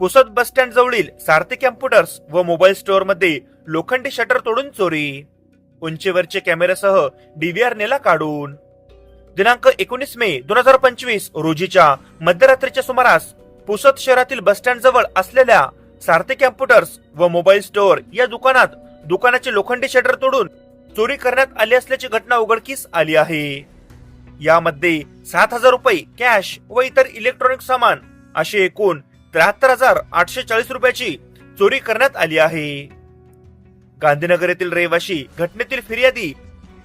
Pusad bus stand जवळील Sarathi computers व mobile स्टोअरमध्ये लोखंडी शटर तोडून चोरी. उंचीवरचे कॅमेऱ्यासह डीव्हीआर नेला काढून. दिनांक एकोणीस मे दोन हजार पंचवीस रोजीच्या मध्यरात्रीच्या सुमारास पुसद शहरातील बस स्टँड जवळ असलेल्या सारथी कॅम्प्युटर्स व मोबाईल स्टोअर या दुकानात दुकानाचे लोखंडी शटर तोडून चोरी करण्यात आली असल्याची घटना उघडकीस आली आहे. यामध्ये सात हजार रुपये कॅश व इतर इलेक्ट्रॉनिक सामान असे एकूण त्र्याहत्तर हजार आठशे चाळीस रुपयाची चोरी करण्यात आली आहे. गांधीनगर येथील रहिवाशी घटनेतील फिर्यादी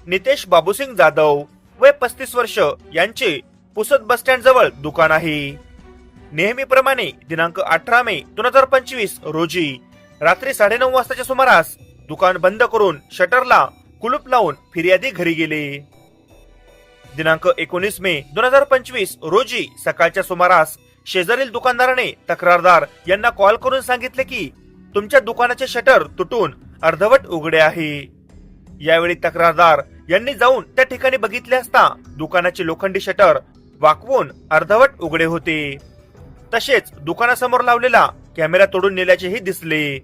नितेश बाबूसिंग जाधव वय पस्तीस वर्ष यांचे पुसद बस स्टँड जवळ दुकान आहे. नेहमीप्रमाणे दिनांक अठरा मे दोन हजार पंचवीस रोजी रात्री साडेनऊ वाजताच्या सुमारास दुकान बंद करून शटरला कुलूप लावून फिर्यादी घरी गेले. दिनांक एकोणीस मे दोन हजार पंचवीस रोजी सकाळच्या सुमारास शेजारील दुकानदाराने तक्रारदार यांना कॉल करून सांगितले की तुमच्या दुकानाचे शटर तुटून अर्धवट उघडे आहे. यावेळी तक्रारदार यांनी जाऊन त्या ठिकाणी बघितले असता दुकानाचे लोखंडी शटर वाकवून अर्धवट उघडे होते. तसेच दुकानासमोर लावलेला कॅमेरा तोडून नेल्याचेही दिसले.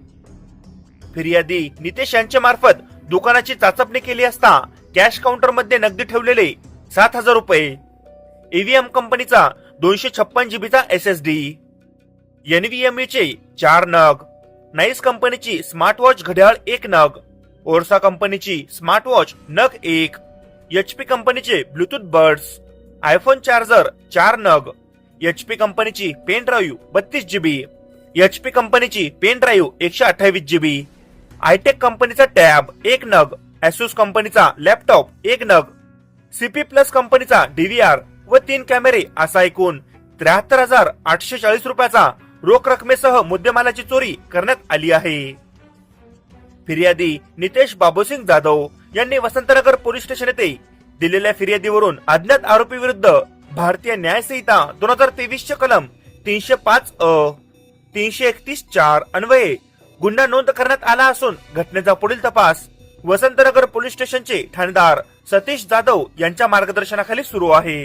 फिर्यादी नितेश यांच्या मार्फत दुकानाची चाचपणी केली असता कॅश काउंटरमध्ये नगदी ठेवलेले सात हजार रुपये. ईव्हीएम कंपनीचा दोनशे छप्पन जीबीचा एस एस डी एनव्हीएमईचे चार नग. नाईस कंपनीची स्मार्ट वॉच घड्याळ एक नग. ओरसा कंपनीची स्मार्ट वॉच नग एक. एच पी कंपनीचे ब्लूटूथ बर्ड्स आयफोन चार्जर चार नग. एच पी कंपनीची पेन ड्राईव्ह बत्तीस जीबी एच पी कंपनीची पेन ड्राईव्ह एकशे अठ्ठावीस जीबी आयटेक कंपनीचा टॅब एक नग. एसूस कंपनीचा लॅपटॉप एक नग. सीपी प्लस कंपनीचा डीव्हीआर व तीन कॅमेरे असा एकूण त्र्याहत्तर हजार आठशे चाळीस रुपयाचा रोख रकमेसह मुद्देमालाची चोरी करण्यात आली आहे. फिर्यादी नितेश बाबूसिंग जाधव यांनी वसंतनगर पोलीस स्टेशन येथे दिलेल्या फिर्यादीवरून अज्ञात आरोपी विरुद्ध भारतीय न्याय संहिता दोन हजार तेवीस चे कलम तीनशे पाच अ तीनशे एकतीस चार अन्वये गुन्हा नोंद करण्यात आला असून घटनेचा पुढील तपास वसंतनगर पोलीस स्टेशनचे ठाणेदार सतीश जाधव यांच्या मार्गदर्शनाखाली सुरू आहे.